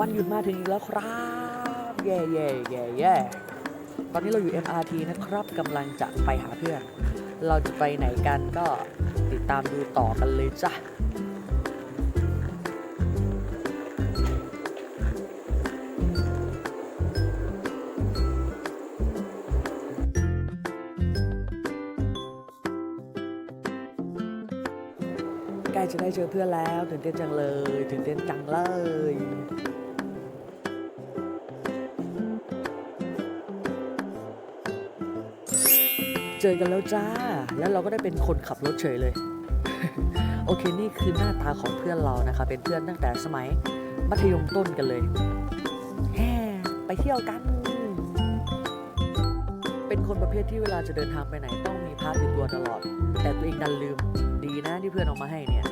วันหยุดมาถึงอีกแล้วครับเย่เย่เย่เย่ตอนนี้เราอยู่ MRT นะครับกำลังจะไปหาเพื่อน เราจะไปไหนกันก็ติดตามดูต่อกันเลยจ้ะใกล้จะได้เจอเพื่อนแล้วตื่นเต้นจังเลยตื่นเต้นจังเลย เจอกันแล้วจ้า แล้วเราก็ได้เป็นคนขับรถเฉยเลย โอเคนี่คือหน้าตาของเพื่อนเรานะคะ เป็นเพื่อนตั้งแต่สมัยมัธยมต้นกันเลยแฮ่ไปเที่ยวกัน เป็นคนประเภทที่เวลาจะเดินทางไปไหนต้องมีพาสติดตัวตลอด แต่ตัวเองดันลืม ดีนะที่เพื่อนเอามาให้เนี่ย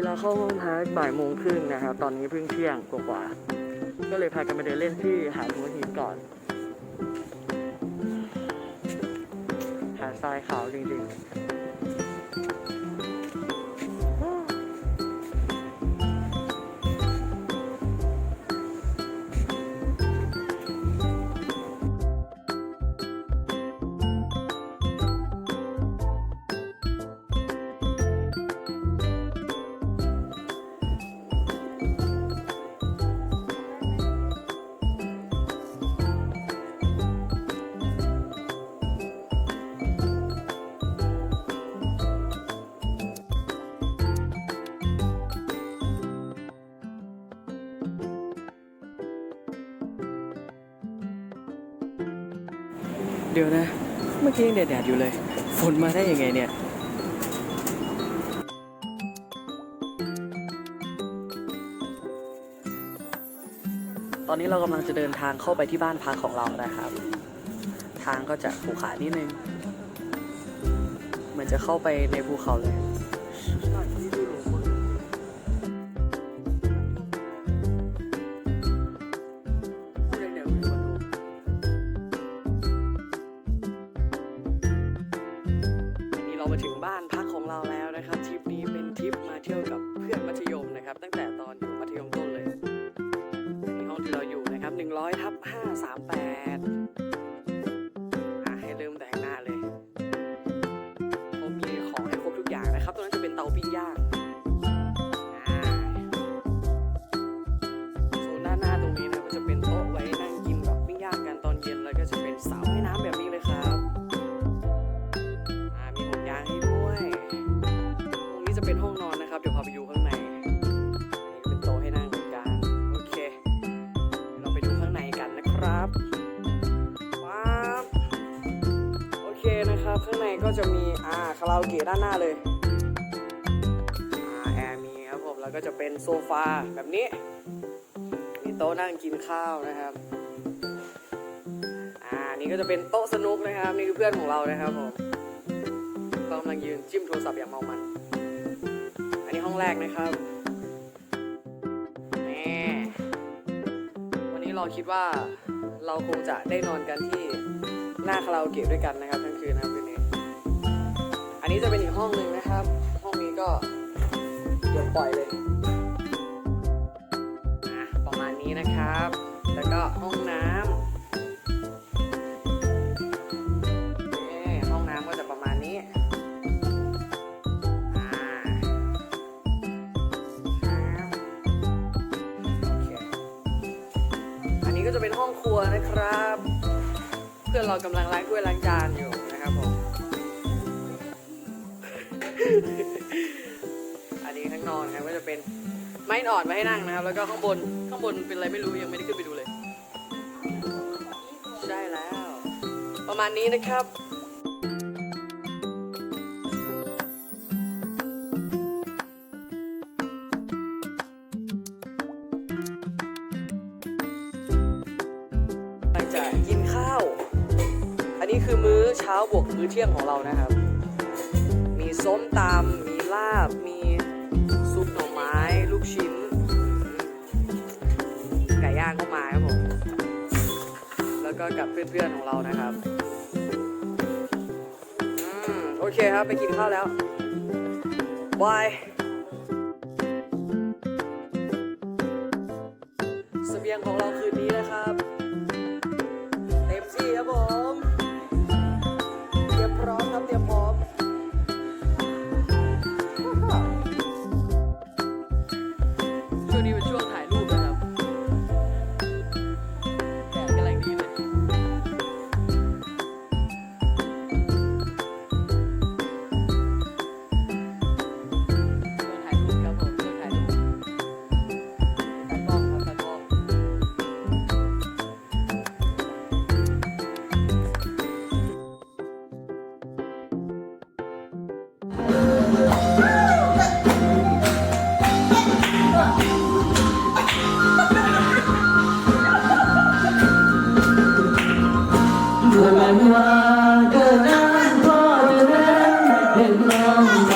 เวลาเข้าห้องพักบ่ายโมงครึ่งนะครับ ตอนนี้เพิ่งเที่ยงกว่าๆก็เลยพากันไปเดินเล่นที่หาดหัวหินก่อน ดี๋ยวนะ เมื่อกี้ยังแดดๆอยู่เลย ฝนมาได้ยังไงเนี่ย ตอนนี้เรากำลังจะเดินทางเข้าไปที่บ้านพักของเรานะครับ ทางก็จะภูขานิดนึงเหมือนจะเข้าไปในภูเขาเลย ข้างในก็จะมีอ่าคาราโอเกะด้านหน้าเลยอ่าแอร์มีครับผมแล้วก็จะเป็นโซฟาแบบนี้ มีโต๊ะนั่งกินข้าวนะครับอ่านี่ก็จะเป็นโต๊ะสนุกนะครับ นี่คือเพื่อนของเรานะครับผมกำลังยืนจิ้มโทรศัพท์อย่างเมามัน อันนี้ห้องแรกนะครับนี่วันนี้เราคิดว่าเราคงจะได้นอนกันที่หน้าคาราโอเกะด้วยกันนะครับทั้งคืนนะครับ นนี้อันนี้จะเป็นอีกห้องหนึ่งนะครับ ห้องนี้ก็เดี๋ยวปล่อยเลยประมาณนี้นะครับ แล้วก็ห้องน้ำนี่ห้องน้ำก็จะประมาณนี้อ่าครับโอเคอันนี้ก็จะเป็นห้องครัวนะครับ เพื่อนเรากำลังล้างถ้วยล้างจานอยู่นะ อันนี้ข้างนอกนะครับก็จะเป็นไม้อ่อนไว้ให้นั่งนะครับ แล้วก็ข้างบนข้างบนเป็นอะไรไม่รู้ยังไม่ได้ขึ้นไปดูเลย ใช่แล้ว ประมาณนี้นะครับจากกินข้าว อันนี้คือมื้อเช้าบวกมื้อเที่ยงของเรานะครับ ส้มตำมีลาบ มีซุปหน่อไม้ ลูกชิ้น ไก่ย่างก็มาครับผม แล้วก็กับเพื่อนๆของเรานะครับอืมโอเคครับ ไปกินข้าวแล้ว บายเสบียงของเรา ว่าเกิดนั้นพ่อจะเล่นเห็นน้องใจ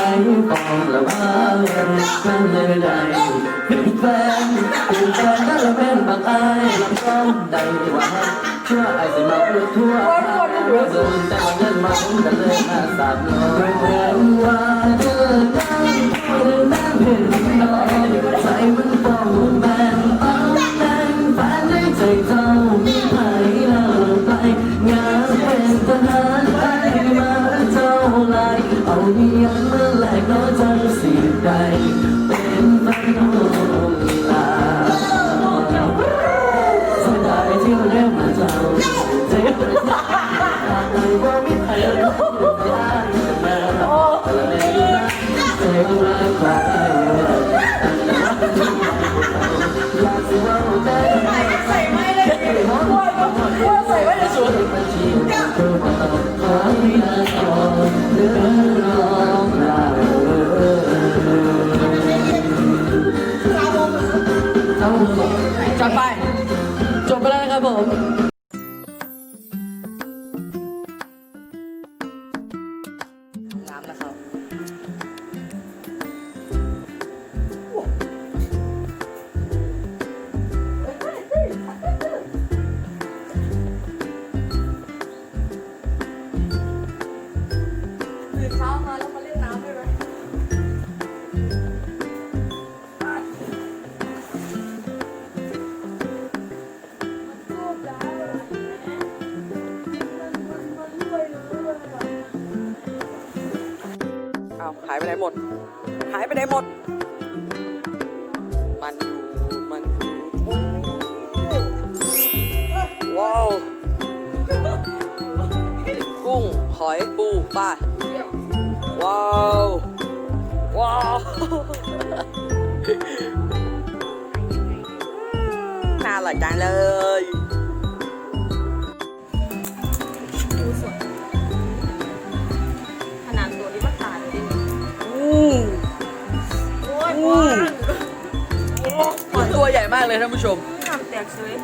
ฟองละบ้านั่นเลยไม่ได้เป็นแฟนเป็นแฟนนั่นละเป็นบางอายลำซ้อมได้ว่าชั่วไอ้สิมาพูดทั่วเมื่อเดินแต่ว่าเงินมาผมกันเลยมาสาบน้องแม่ว่าเกิดนั้นพ่อจะนั่งเห็นน้องใจมันฟองแม เาหายไปไหนหมด หายไปไหนหมด มันอยู่มันอยู่ว้าวกุ้งหอยปูปลาว้าวว้าวน่าอร่อยจังเลย มันตัวใหญ่มากเลยท่านผู้ชมทำแตกเฉย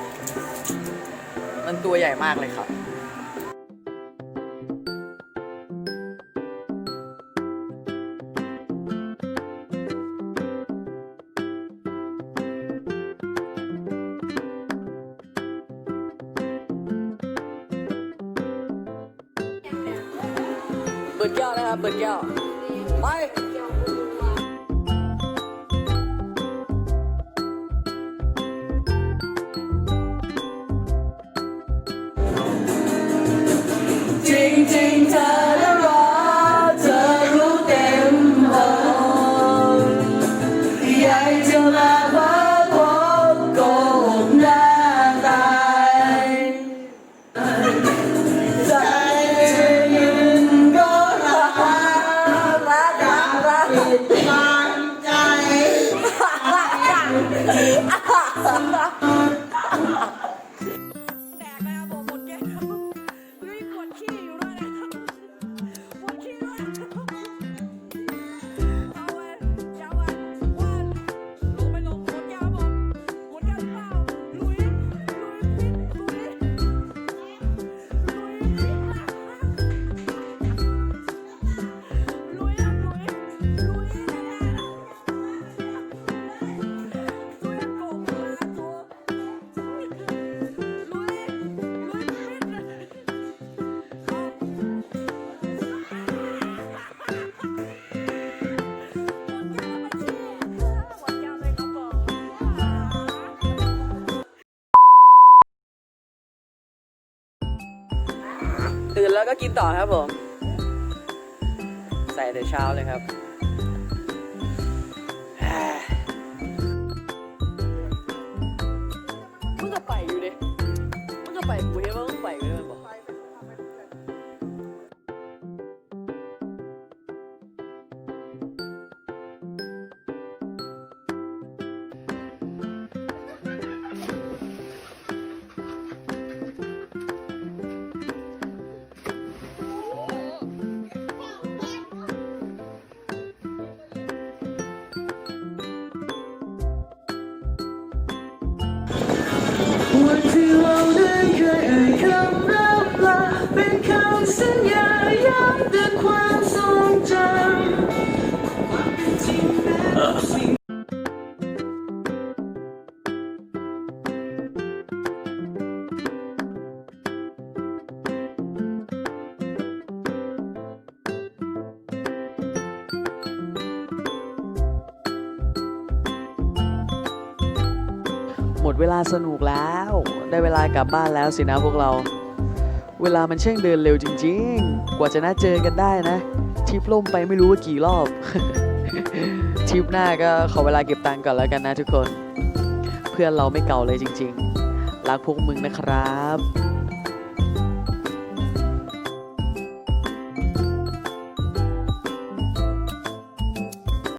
มันตัวใหญ่มากเลยครับเปิดแก้วนะครับเปิดแก้ว กินต่อครับผม ใส่แต่เช้าเลยครับ สนุกแล้ว ได้เวลากลับบ้านแล้วสินะพวกเรา เวลามันเช่างเดินเร็วจริง ๆ กว่าจะนัดเจอกันได้นะทริปล่มไปไม่รู้ว่ากี่รอบทริปหน้าก็ขอเวลาเก็บตังค์ก่อนแล้วกันนะทุกคน เพื่อนเราไม่เก่าเลยจริง ๆ รักพวกมึงนะครับ